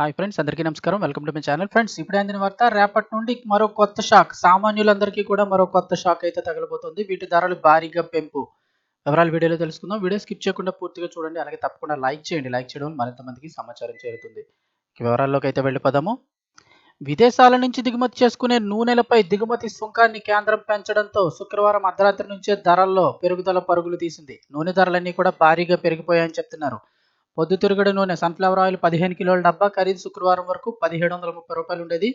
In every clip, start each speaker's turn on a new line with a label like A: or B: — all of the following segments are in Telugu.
A: హాయ్ ఫ్రెండ్స్ అందరికీ నమస్కారం. Welcome to my channel. Friends ఇప్పుడు అందిన వార్త రేపటి నుండి మరో కొత్త షాక్. సామాన్యులందరికీ కూడా మరో కొత్త షాక్ అయితే తగలబోతుంది. వీటి ధరలు భారీగా పెంపు. వివరాలు వీడియోలో తెలుసుకుందాం. వీడియో స్కిప్ చేయకుండా పూర్తిగా చూడండి. అలాగే తప్పకుండా లైక్ చేయండి. లైక్ చేయడం మరింత మందికి సమాచారం చేరుతుంది. వివరాల్లోకి అయితే వెళ్ళిపోదాము. విదేశాల నుంచి దిగుమతి చేసుకునే నూనెలపై దిగుమతి సుంకాన్ని కేంద్రం పెంచడంతో శుక్రవారం అర్ధరాత్రి నుంచే ధరల్లో పెరుగుదల పరుగులు తీసింది. నూనె ధరలన్నీ కూడా భారీగా పెరిగిపోయాయని చెప్తున్నారు. పొద్దుతిరుగుడు నూనె సన్ఫ్లవర్ ఆయిల్ పదిహేను కిలోల డబ్బా ఖరీదు శుక్రవారం వరకు పదిహేడు వందల ముప్పై రూపాయలు ఉండేది.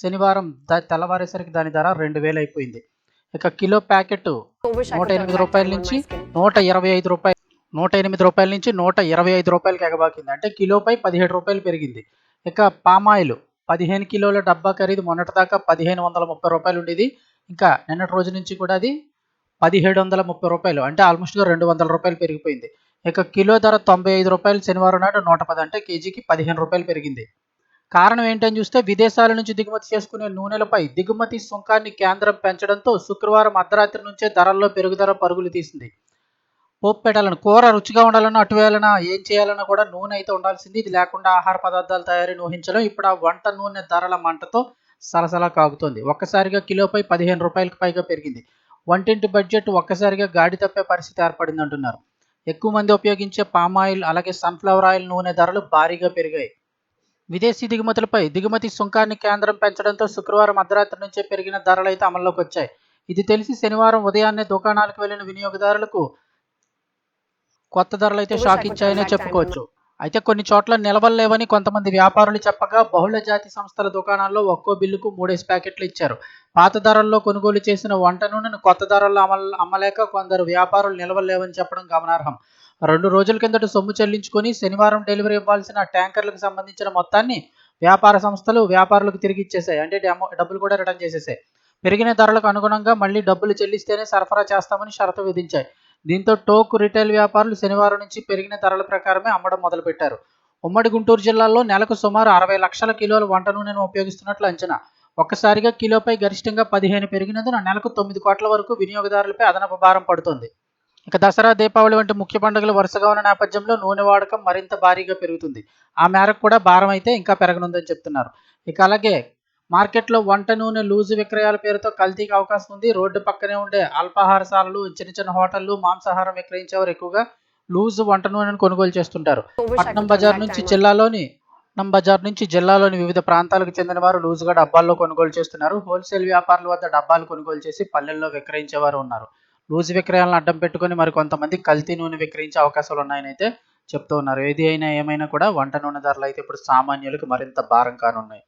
A: శనివారం తెల్లవారేసరికి దాని ధర రెండు వేలు అయిపోయింది. ఇక కిలో ప్యాకెట్ నూట ఎనిమిది రూపాయల నుంచి నూట ఇరవై ఐదు రూపాయలు నూట ఎనిమిది రూపాయల నుంచి నూట ఇరవై ఐదు రూపాయలకి ఎగబాకింది. అంటే కిలోపై పదిహేడు రూపాయలు పెరిగింది. ఇక పామాయిల్ పదిహేను కిలోల డబ్బా ఖరీదు మొన్నటిదాకా పదిహేను వందల ముప్పై రూపాయలు ఉండేది. ఇంకా నిన్నటి రోజు నుంచి కూడా అది పదిహేడు వందల ముప్పై రూపాయలు అంటే ఆల్మోస్ట్గా రెండు వందల రూపాయలు పెరిగిపోయింది. ఇక కిలో ధర తొంభై ఐదు రూపాయలు శనివారం నాడు నూట పది అంటే కేజీకి పదిహేను రూపాయలు పెరిగింది. కారణం ఏంటని చూస్తే విదేశాల నుంచి దిగుమతి చేసుకునే నూనెలపై దిగుమతి సుంకాన్ని కేంద్రం పెంచడంతో శుక్రవారం అర్ధరాత్రి నుంచే ధరల్లో పెరుగుదల పరుగులు తీసింది. పోపు పెట్టాలని కూర రుచిగా ఉండాలన్నా అటు వేయాలన్నా ఏం చేయాలన్నా కూడా నూనె అయితే ఉండాల్సింది. ఇది లేకుండా ఆహార పదార్థాల తయారీని ఊహించడం ఇప్పుడు ఆ వంట నూనె ధరల మంటతో సలసలా కాగుతోంది. ఒక్కసారిగా కిలోపై పదిహేను రూపాయలకు పైగా పెరిగింది. వంటింటి బడ్జెట్ ఒక్కసారిగా గాడి తప్పే పరిస్థితి ఏర్పడింది అంటున్నారు ఎక్కువ మంది ఉపయోగించే పామ్ ఆయిల్ అలాగే సన్ఫ్లవర్ ఆయిల్ నూనె ధరలు భారీగా పెరిగాయి. విదేశీ దిగుమతులపై దిగుమతి సుంకాన్ని కేంద్రం పెంచడంతో శుక్రవారం అర్ధరాత్రి నుంచే పెరిగిన ధరలు అయితే అమల్లోకి వచ్చాయి. ఇది తెలిసి శనివారం ఉదయాన్నే దుకాణాలకు వెళ్ళిన వినియోగదారులకు కొత్త ధరలు అయితే షాక్ ఇచ్చాయనే చెప్పుకోవచ్చు. అయితే కొన్ని చోట్ల నిలవలేవని కొంతమంది వ్యాపారులు చెప్పగా బహుళ జాతి సంస్థల దుకాణాల్లో ఒక్కో బిల్లుకు మూడేసి ప్యాకెట్లు ఇచ్చారు. పాత ధరల్లో కొనుగోలు చేసిన వంట నూనెను కొత్త ధరల్లో అమలు అమ్మలేక కొందరు వ్యాపారులు నిలవలేవని చెప్పడం గమనార్హం. రెండు రోజుల కిందట సొమ్ము చెల్లించుకొని శనివారం డెలివరీ ఇవ్వాల్సిన ట్యాంకర్లకు సంబంధించిన మొత్తాన్ని వ్యాపార సంస్థలు వ్యాపారులకు తిరిగి ఇచ్చేసాయి అంటే డబ్బులు కూడా రిటర్న్ చేసేసాయి పెరిగిన ధరలకు అనుగుణంగా మళ్ళీ డబ్బులు చెల్లిస్తేనే సరఫరా చేస్తామని షరతు విధించాయి. దీంతో టోకు రిటైల్ వ్యాపారులు శనివారం నుంచి పెరిగిన ధరల ప్రకారమే అమ్మడం మొదలుపెట్టారు. ఉమ్మడి గుంటూరు జిల్లాలో నెలకు సుమారు అరవై లక్షల కిలోల వంట నూనెను ఉపయోగిస్తున్నట్లు అంచనా. ఒక్కసారిగా కిలోపై గరిష్టంగా పదిహేను పెరిగినందున నెలకు తొమ్మిది కోట్ల వరకు వినియోగదారులపై అదనపు భారం పడుతోంది. ఇక దసరా దీపావళి వంటి ముఖ్య పండుగలు వరుసగా ఉన్న నేపథ్యంలో నూనె వాడకం మరింత భారీగా పెరుగుతుంది. ఆ మేరకు కూడా భారం అయితే ఇంకా పెరగనుందని చెప్తున్నారు. ఇక అలాగే మార్కెట్లో వంట నూనె లూజు విక్రయాల పేరుతో కల్తీకి అవకాశం ఉంది. రోడ్డు పక్కనే ఉండే అల్పాహారశాలలు చిన్న చిన్న హోటళ్ళు మాంసాహారం విక్రయించేవారు ఎక్కువగా లూజు వంట నూనెను కొనుగోలు చేస్తుంటారు. పట్నం బజార్ నుంచి జిల్లాలోని పట్నం బజార్ నుంచి జిల్లాలోని వివిధ ప్రాంతాలకు చెందిన వారు లూజుగా డబ్బాల్లో కొనుగోలు చేస్తున్నారు. హోల్సేల్ వ్యాపారుల వద్ద డబ్బాలు కొనుగోలు చేసి పల్లెల్లో విక్రయించేవారు ఉన్నారు. లూజు విక్రయాలను అడ్డం పెట్టుకొని మరి కొంతమంది కల్తీ నూనె విక్రయించే అవకాశాలు ఉన్నాయని అయితే చెప్తూ ఉన్నారు. ఏది అయినా ఏమైనా కూడా వంట నూనె ధరలు అయితే ఇప్పుడు సామాన్యులకు మరింత భారం కానున్నాయి.